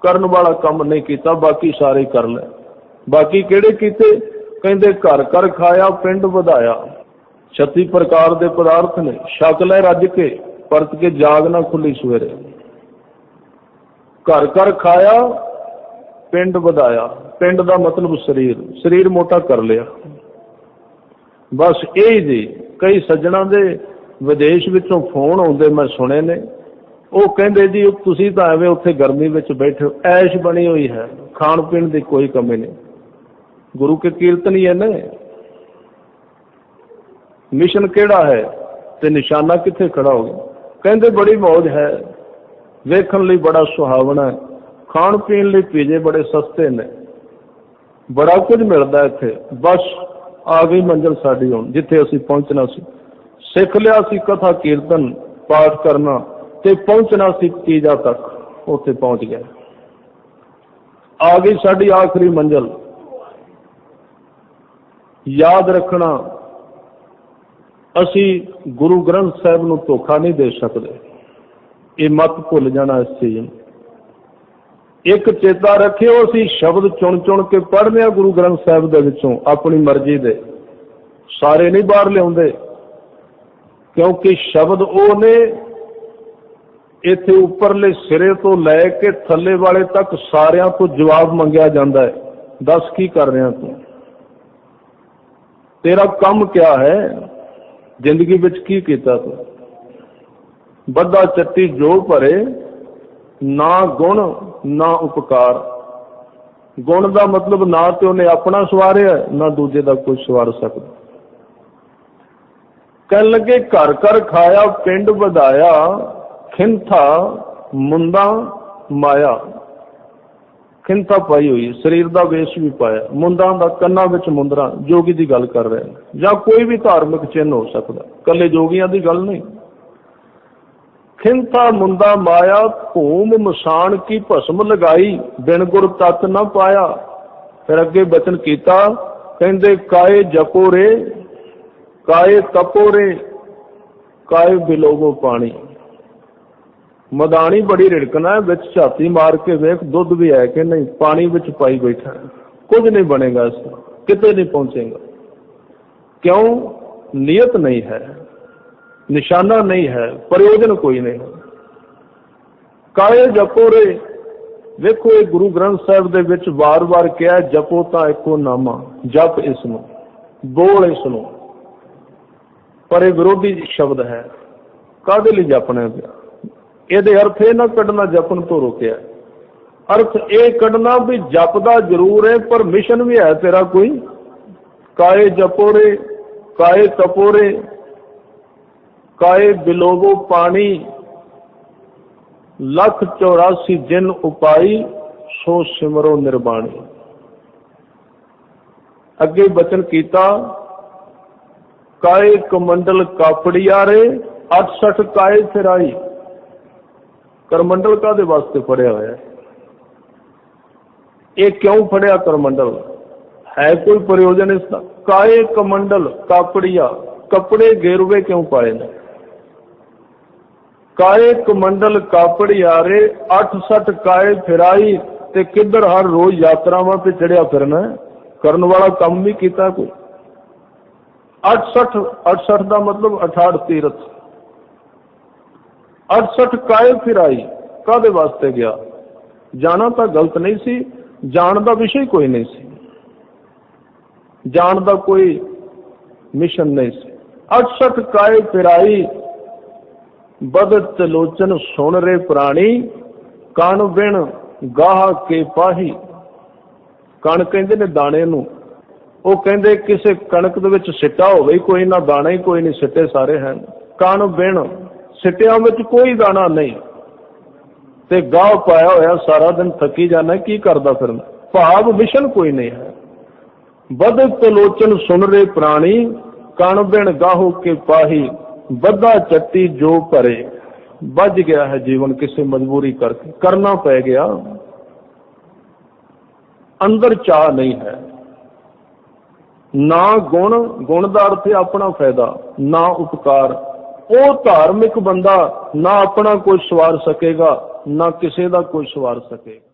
ਕਰਨ ਵਾਲਾ ਕੰਮ ਨਹੀਂ ਕੀਤਾ, ਬਾਕੀ ਸਾਰੇ ਕਰ ਲੈ ਬਾਕੀ ਕਿਹੜੇ ਕੀਤੇ? ਕਹਿੰਦੇ ਘਰ ਘਰ ਖਾਇਆ, ਪਿੰਡ ਵਧਾਇਆ। 36 ਪ੍ਰਕਾਰ ਦੇ ਪਦਾਰਥ ਨੇ, ਛਕ ਲੈ ਰੱਜ ਕੇ, ਪਰਤ ਕੇ ਜਾਗ ਨਾ ਖੁੱਲੀ ਸਵੇਰੇ। ਘਰ ਘਰ ਖਾਇਆ, ਪਿੰਡ ਵਧਾਇਆ। ਪਿੰਡ ਦਾ ਮਤਲਬ ਸਰੀਰ ਸਰੀਰ ਮੋਟਾ ਕਰ ਲਿਆ। ਬਸ ਇਹ ਹੀ ਜੀ, ਕਈ ਸੱਜਣਾ ਦੇ ਵਿਦੇਸ਼ ਵਿੱਚੋਂ ਫੋਨ ਆਉਂਦੇ, ਮੈਂ ਸੁਣੇ ਨੇ। ਉਹ ਕਹਿੰਦੇ ਜੀ, ਤੁਸੀਂ ਤਾਂ ਐਵੇਂ ਉੱਥੇ ਗਰਮੀ ਵਿੱਚ ਬੈਠੇ ਹੋ। ਐਸ਼ ਬਣੀ ਹੋਈ ਹੈ। ਖਾਣ ਪੀਣ ਦੀ ਕੋਈ ਕਮੀ ਨਹੀਂ। ਗੁਰੂ ਕੇ ਕੀਰਤਨ ਹੀ ਹੈ ਨਾ ਮਿਸ਼ਨ ਕਿਹੜਾ ਹੈ ਤੇ ਨਿਸ਼ਾਨਾ ਕਿੱਥੇ ਖੜਾ ਹੋ ਗਿਆ? ਕਹਿੰਦੇ ਬੜੀ ਮੌਜ ਹੈ। ਵੇਖਣ ਲਈ ਬੜਾ ਸੁਹਾਵਣਾ ਹੈ। ਖਾਣ ਪੀਣ ਲਈ ਪੀਜੇ ਬੜੇ ਸਸਤੇ ਨੇ। ਬੜਾ ਕੁਝ ਮਿਲਦਾ ਇੱਥੇ। ਬਸ ਆ ਗਈ ਮੰਜ਼ਿਲ ਸਾਡੀ ਹੁਣ, ਜਿੱਥੇ ਅਸੀਂ ਪਹੁੰਚਣਾ ਸੀ। ਸਿੱਖ ਲਿਆ ਸੀ ਕਥਾ ਕੀਰਤਨ, ਪਾਠ ਕਰਨਾ। ਤੇ ਪਹੁੰਚਣਾ ਸੀ ਤੀਜਾ ਤੱਕ, ਉੱਥੇ ਪਹੁੰਚ ਗਿਆ। ਆ ਗਈ ਸਾਡੀ ਆਖਰੀ ਮੰਜ਼ਿਲ। ਯਾਦ ਰੱਖਣਾ, ਅਸੀਂ ਗੁਰੂ ਗ੍ਰੰਥ ਸਾਹਿਬ ਨੂੰ ਧੋਖਾ ਨਹੀਂ ਦੇ ਸਕਦੇ। ਇਹ ਮਤ ਭੁੱਲ ਜਾਣਾ ਇਸ ਚੀਜ਼ ਨੂੰ। ਇੱਕ ਚੇਤਾ ਰੱਖਿਓ, ਅਸੀਂ ਸ਼ਬਦ ਚੁਣ ਚੁਣ ਕੇ ਪੜ੍ਹਦੇ ਆ ਗੁਰੂ ਗ੍ਰੰਥ ਸਾਹਿਬ ਦੇ ਵਿੱਚੋਂ, ਆਪਣੀ ਮਰਜ਼ੀ ਦੇ। ਸਾਰੇ ਨਹੀਂ ਬਾਹਰ ਲਿਆਉਂਦੇ, ਕਿਉਂਕਿ ਸ਼ਬਦ ਉਹ ਨੇ ਇੱਥੇ ਉੱਪਰਲੇ ਸਿਰੇ ਤੋਂ ਲੈ ਕੇ ਥੱਲੇ ਵਾਲੇ ਤੱਕ ਸਾਰਿਆਂ ਤੋਂ ਜਵਾਬ ਮੰਗਿਆ ਜਾਂਦਾ ਹੈ। ਦੱਸ ਕੀ ਕਰ ਰਿਹਾ ਤੂੰ? ਤੇਰਾ ਕੰਮ ਕਿਆ ਹੈ? ਜ਼ਿੰਦਗੀ ਵਿੱਚ ਕੀ ਕੀਤਾ ਤੂੰ? ਬੱਦਾ ਚੱਟੀ ਜੋ ਭਰੇ, ਨਾ ਗੁਣ, ਨਾ ਉਪਕਾਰ। ਗੁਣ ਦਾ ਮਤਲਬ ਨਾ ਤੇ ਉਹਨੇ ਆਪਣਾ ਸਵਾਰਿਆ, ਨਾ ਦੂਜੇ ਦਾ ਕੋਈ ਸਵਾਰ ਸਕਦਾ। ਕਹਿਣ ਲੱਗੇ ਘਰ ਘਰ ਖਾਇਆ, ਪਿੰਡ ਵਧਾਇਆ ਖਿੰਥਾ ਮੁੰਦਾ ਮਾਇਆ। ਖਿੰਥਾ ਪਾਈ ਹੋਈ, ਸਰੀਰ ਦਾ ਵੇਸ਼ ਵੀ ਪਾਇਆ। ਮੁੰਦਾਂ ਦਾ ਕੰਨਾਂ ਵਿੱਚ ਮੁੰਦਰਾ, ਜੋਗੀ ਦੀ ਗੱਲ ਕਰ ਰਹੇ। ਜਾਂ ਕੋਈ ਵੀ ਧਾਰਮਿਕ ਚਿੰਨ੍ਹ ਹੋ ਸਕਦਾ। ਕੱਲੇ ਜੋਗੀਆਂ ਦੀ ਗੱਲ ਨਹੀਂ। ਖਿੰਥਾ ਮੁੰਦਾ ਮਾਇਆ, ਭੂਮ ਮਸਾਨ ਕੀ ਭਸਮ ਲਗਾਈ, ਬਿਨ ਗੁਰ ਤਤ ਨਾ ਪਾਇਆ। ਫਿਰ ਅੱਗੇ ਬਚਨ ਕੀਤਾ, ਕਹਿੰਦੇ, ਕਾਏ ਜਪੋ ਰੇ, ਕਾਏ ਤਪੋ ਰੇ, ਕਾਏ ਬਿਲੋਗੋ ਪਾਣੀ। ਮਦਾਨੀ ਬੜੀ ਰਿੜਕਣਾ ਵਿੱਚ ਝਾਤੀ ਮਾਰ ਕੇ ਵੇਖ, ਦੁੱਧ ਵੀ ਹੈ ਕਿ ਨਹੀਂ, ਪਾਣੀ ਵਿੱਚ ਪਾਈ ਬੈਠਾ ਕੁਝ ਨਹੀਂ ਬਣੇਗਾ ਇਸ ਤੋਂ, ਕਿਤੇ ਨਹੀਂ ਪਹੁੰਚੇਗਾ। ਕਿਉਂ? ਨੀਅਤ ਨਹੀਂ ਹੈ, ਨਿਸ਼ਾਨਾ ਨਹੀਂ ਹੈ, ਪ੍ਰਯੋਜਨ ਕੋਈ ਨਹੀਂ ਕਾਏ ਜਪੋ ਰੇ, ਵੇਖੋ ਇਹ ਗੁਰੂ ਗ੍ਰੰਥ ਸਾਹਿਬ ਦੇ ਵਿੱਚ ਵਾਰ-ਵਾਰ ਕਿਹਾ ਜਪੋ ਤਾਂ ਇੱਕੋ ਨਾਮਾ, ਜਪ ਇਸ ਨੂੰ ਬੋਲ ਇਸ ਨੂੰ ਪਰ ਇਹ ਵਿਰੋਧੀ ਸ਼ਬਦ ਹੈ, ਕਾਹਦੇ ਲਈ ਜਪਣਾ ਪਿਆ ਇਹਦੇ ਅਰਥ ਇਹ ਨਾ ਕੱਢਣਾ ਜਪਣ ਤੋਂ ਰੋਕਿਆ। ਅਰਥ ਇਹ ਕੱਢਣਾ ਵੀ ਜਪਦਾ ਜ਼ਰੂਰ ਹੈ, ਪਰ ਮਿਸ਼ਨ ਵੀ ਹੈ ਤੇਰਾ ਕੋਈ। ਕਾਏ ਜਪੋਰੇ, ਕਾਏ ਤਪੋਰੇ, ਕਾਏ ਬਿਲੋਵੋ ਪਾਣੀ। ਲੱਖ 84 ਜਿਨ ਉਪਾਈ, ਸੋ ਸਿਮਰੋ ਨਿਰਬਾਣੀ। ਅੱਗੇ ਬਚਨ ਕੀਤਾ, ਕਾਏ ਕਮੰਡਲ ਕਾਪੜੀਆਰੇ 68 ਕਾਏ ਫਿਰਾਈ। ਕਰਮੰਡਲ ਕਾਦੇ ਵਾਸਤੇ ਫੜਿਆ ਹੋਇਆ ਇਹ ਕਿਉਂ ਫੜਿਆ ਕਰਮੰਡਲ? ਹੈ ਕੋਈ ਪ੍ਰਯੋਜਨ ਇਸ ਦਾ? ਕਾਏ ਕਮੰਡਲ, ਕਾਪੜੀਆ, ਕੱਪੜੇ ਗੇਰਵੇ ਕਿਉਂ ਪਾਏ ਨੇ? ਕਾਏ ਕਮੰਡਲ ਕਾਪੜਿਆਰੇ 68 ਕਾਏ ਫਿਰਾਈ ਤੇ ਕਿੱਧਰ ਹਰ ਰੋਜ਼ ਯਾਤਰਾਵਾਂ ਤੇ ਚੜਿਆ ਫਿਰਨਾ? ਕਰਨ ਵਾਲਾ ਕੰਮ ਵੀ ਕੀਤਾ ਕੋਈ? 68 68 ਦਾ ਮਤਲਬ 68 ਤੀਰਥ। 68 ਕਾਏ ਫਿਰਾਈ ਕਾਦੇ ਵਾਸਤੇ ਗਿਆ? ਜਾਣਾ ਤਾਂ ਗਲਤ ਨਹੀਂ ਸੀ, ਜਾਣ ਦਾ ਵਿਸ਼ੇ ਕੋਈ ਨਹੀਂ ਸੀ। ਜਾਣ ਦਾ ਕੋਈ ਮਿਸ਼ਨ ਨਹੀਂ ਸੀ। 68 ਕਾਏ ਫਿਰਾਈ, ਬਦਤ ਲੋਚਨ ਸੁਣ ਰੇ ਪ੍ਰਾਣੀ, ਕਣ ਬਿਨ ਗਾਹ ਕੇ ਪਾਹੀ। ਕਣ ਕਹਿੰਦੇ ਨੇ ਦਾਣੇ ਨੂੰ। ਉਹ ਕਹਿੰਦੇ ਕਿਸੇ ਕਣਕ ਦੇ ਵਿੱਚ ਸਿੱਟਾ ਹੋਵੇ, ਕੋਈ ਨਾ ਦਾਣਾ ਹੀ ਕੋਈ ਨਹੀਂ, ਸਿੱਟੇ ਸਾਰੇ ਹਨ। ਕਣ ਬਿਨ ਸਿੱਟਿਆਂ ਵਿੱਚ ਕੋਈ ਦਾਣਾ ਨਹੀਂ। ਤੇ ਗਾਹ ਪਾਇਆ ਹੋਇਆ ਸਾਰਾ ਦਿਨ ਥੱਕੀ ਜਾਂਦਾ, ਕੀ ਕਰਦਾ ਫਿਰ ਭਾਵ ਮਿਸ਼ਨ ਕੋਈ ਨਹੀਂ ਹੈ। ਬਦਤ ਲੋਚਨ ਸੁਣ ਰੇ ਪ੍ਰਾਣੀ, ਕਣ ਬਿਨ ਗਾਹੋ ਕੇ ਪਾਹੀ, ਬੱਧਾ ਚੱਟੀ ਜੋ ਭਰੇ। ਵੱਜ ਗਿਆ ਹੈ ਜੀਵਨ ਕਿਸੇ ਮਜਬੂਰੀ ਕਰਕੇ, ਕਰਨਾ ਪੈ ਗਿਆ। ਅੰਦਰ ਚਾਹ ਨਹੀਂ ਹੈ। ਨਾ ਗੁਣ ਗੁਣ ਦਾ ਅਰਥ ਆਪਣਾ ਫਾਇਦਾ, ਨਾ ਉਪਕਾਰ। ਉਹ ਧਾਰਮਿਕ ਬੰਦਾ ਨਾ ਆਪਣਾ ਕੋਈ ਸਵਾਰ ਸਕੇਗਾ ਨਾ ਕਿਸੇ ਦਾ ਕੋਈ ਸਵਾਰ ਸਕੇਗਾ।